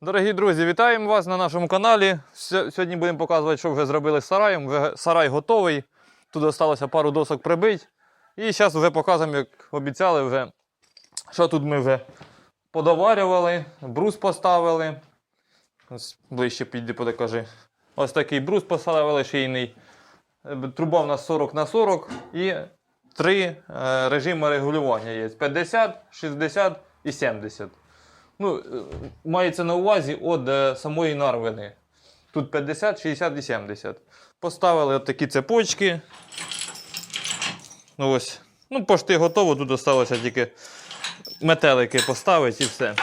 Дорогі друзі, вітаємо вас на нашому каналі. Сьогодні будемо показувати, що вже зробили з сараєм. Вже сарай готовий. Тут залишилося пару досок прибити. І зараз вже показуємо, як обіцяли, вже, що тут ми вже подоварювали, брус поставили. Ось ближче підійди, покажи. Ось такий брус поставили шийний. Е, Труба в нас 40 на 40 і три е, режими регулювання є: 50, 60 і 70. Ну, е, мається на увазі від е, самої нарвини. Тут 50, 60 і 70. Поставили от такі цепочки. Ну ось. Ну, пошти готово, тут залишилося тільки метелики поставити і все.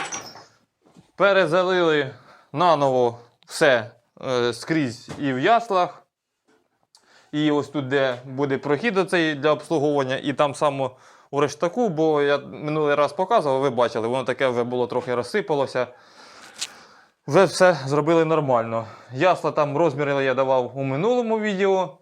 Перезалили наново все е, скрізь і в яслах. І ось тут, де буде прохід оцей для обслуговування, і там само у рештаку, бо я минулий раз показував, ви бачили, воно таке вже було трохи розсипалося. Вже все зробили нормально. Ясла там розміри я давав у минулому відео.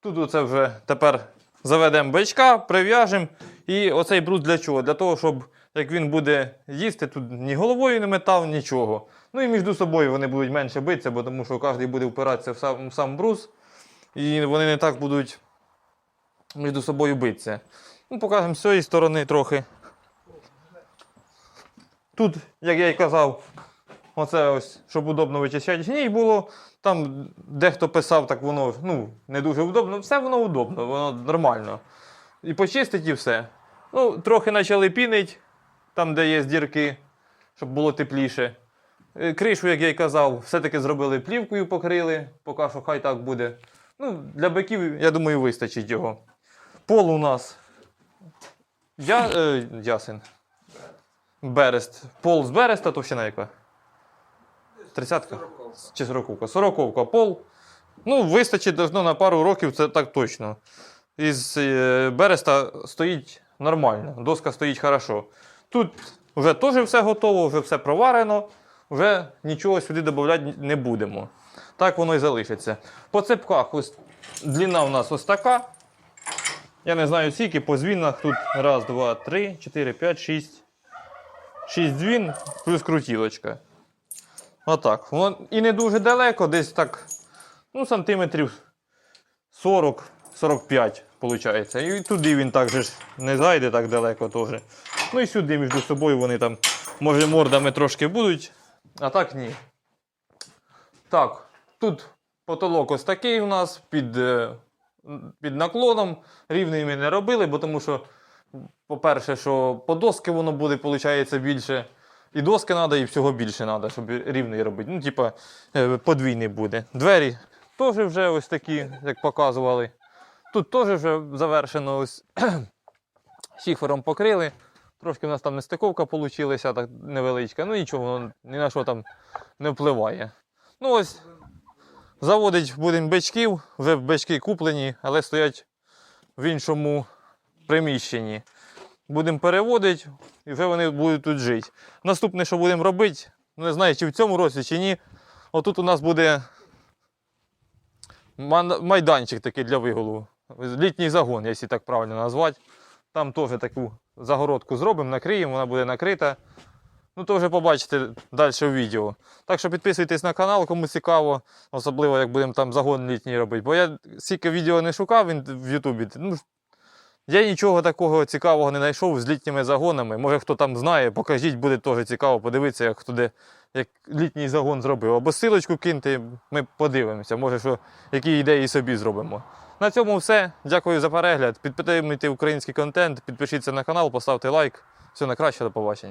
Тут оце вже тепер заведемо бичка, прив'яжемо. І оцей брус для чого? Для того, щоб як він буде їсти, тут ні головою не метав, нічого. Ну і між собою вони будуть менше битися, бо тому що кожен буде впиратися в сам, в сам брус. І вони не так будуть між собою битися. Ну, покажемо з цієї сторони трохи. Тут, як я й казав, оце ось, щоб удобно вичищати гній було. Там дехто писав, так воно ну, не дуже удобно. Все воно удобно, воно нормально. І почистить, і все. Ну, трохи почали пінити, там, де є дірки, щоб було тепліше. Е, Кришу, як я й казав, все-таки зробили плівкою, покрили, поки що хай так буде. Ну, для биків, я думаю, вистачить його. Пол у нас. Я, е, ясен. Берест. Пол з береста, товщина яка? Тридцятка? Чи сороковка? Сороковка пол. Ну, вистачить должно на пару років, це так точно. Із е, береста стоїть нормально, доска стоїть хорошо. Тут вже теж все готово, вже все проварено, вже нічого сюди додати не будемо. Так воно і залишиться. По цепках ось длина у нас ось така. Я не знаю скільки, по звінах тут раз, два, три, чотири, п'ять, шість. Шість дзвін плюс крутілочка. Отак. Воно і не дуже далеко, десь так, ну, сантиметрів 40-45, виходить. І туди він так же ж не зайде так далеко теж. Ну і сюди між собою вони там, може, мордами трошки будуть, а так ні. Так, тут потолок ось такий у нас під, е, під наклоном. Рівний ми не робили, бо тому що, по-перше, що по доски воно буде, виходить, більше. І доски треба, і всього більше треба, щоб рівний робити. Ну, типа, е, подвійний буде. Двері теж вже ось такі, як показували. Тут теж вже завершено ось шіфером покрили. Трошки в нас там нестиковка вийшла, так невеличка. Ну нічого, ні на що там не впливає. Ну ось, заводить будемо бичків, вже бички куплені, але стоять в іншому приміщенні. Будемо переводити, і вже вони будуть тут жити. Наступне, що будемо робити, ну, не знаю, чи в цьому році, чи ні. Отут у нас буде майданчик такий для вигулу. Літній загон, якщо так правильно назвати. Там теж таку загородку зробимо, накриємо, вона буде накрита. Ну, то вже побачите далі в відео. Так що підписуйтесь на канал, кому цікаво, особливо як будемо там загон літній робити. Бо я стільки відео не шукав в Ютубі. Ну, я нічого такого цікавого не знайшов з літніми загонами. Може хто там знає, покажіть, буде теж цікаво подивитися, як хто де як літній загон зробив. Або силочку киньте, ми подивимося, може, що, які ідеї собі зробимо. На цьому все. Дякую за перегляд. Підтримуйте український контент, підпишіться на канал, поставте лайк. Все на краще, до побачення.